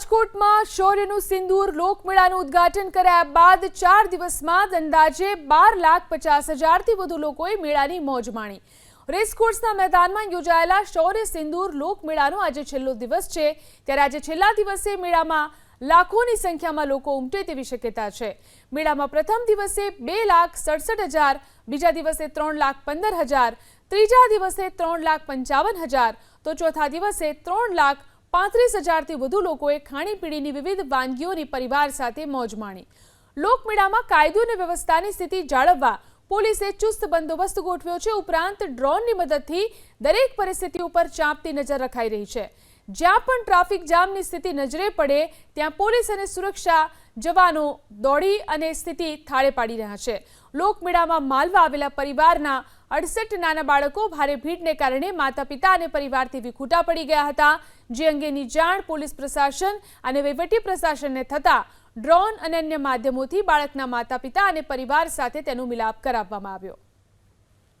રાજકોટમાં શૌર્યનું સિંદૂર લોકમેળાનું ઉદ્ઘાટન કર્યા બાદ ચાર દિવસમાં અંદાજે બાર લાખ પચાસ હજારથી વધુ લોકોએ મેળાની મોજ માણી. રેસકોર્સના મેદાનમાં યોજાયેલા શૌર્ય સિંદૂર લોકમેળાનો આજે છેલ્લો દિવસ છે. ત્યારે આજે છેલ્લા દિવસે મેળામાં લાખોની સંખ્યામાં લોકો ઉમટે તેવી શક્યતા છે. મેળામાં પ્રથમ દિવસે બે લાખ સડસઠ હજાર, બીજા દિવસે ત્રણ લાખ પંદર હજાર, ત્રીજા દિવસે ત્રણ લાખ પંચાવન હજાર, તો ચોથા દિવસે ત્રણ લાખ પાંત્રીસ હજારથી વધુ લોકોએ ખાણીપીણીની વિવિધ વાનગીઓની પરિવાર સાથે મોજ માણી. લોકમેળામાં કાયદો અને વ્યવસ્થાની સ્થિતિ જાળવવા પોલીસે ચુસ્ત બંદોબસ્ત ગોઠવ્યો છે. ઉપરાંત ડ્રોનની મદદથી દરેક પરિસ્થિતિ ઉપર ચાંપતી નજર રખાઈ રહી છે. જ્યાં પણ ટ્રાફિક જામની સ્થિતિ નજરે પડે, ત્યાં પોલીસ અને સુરક્ષા જવાનો દોડી અને સ્થિતિ થાળે પાડી રહ્યા છે. લોકમેળામાં માલવા આવેલા પરિવારના અડસઠ નાના બાળકો ભારે ભીડને કારણે માતા પિતા અને પરિવારથી વિખૂટા પડી ગયા હતા. જે અંગેની જાણ પોલીસ પ્રશાસન અને વહીવટી પ્રશાસનને થતાં ડ્રોન અને અન્ય માધ્યમોથી બાળકના માતા પિતા અને પરિવાર સાથે તેનો મિલાપ કરાવવામાં આવ્યો.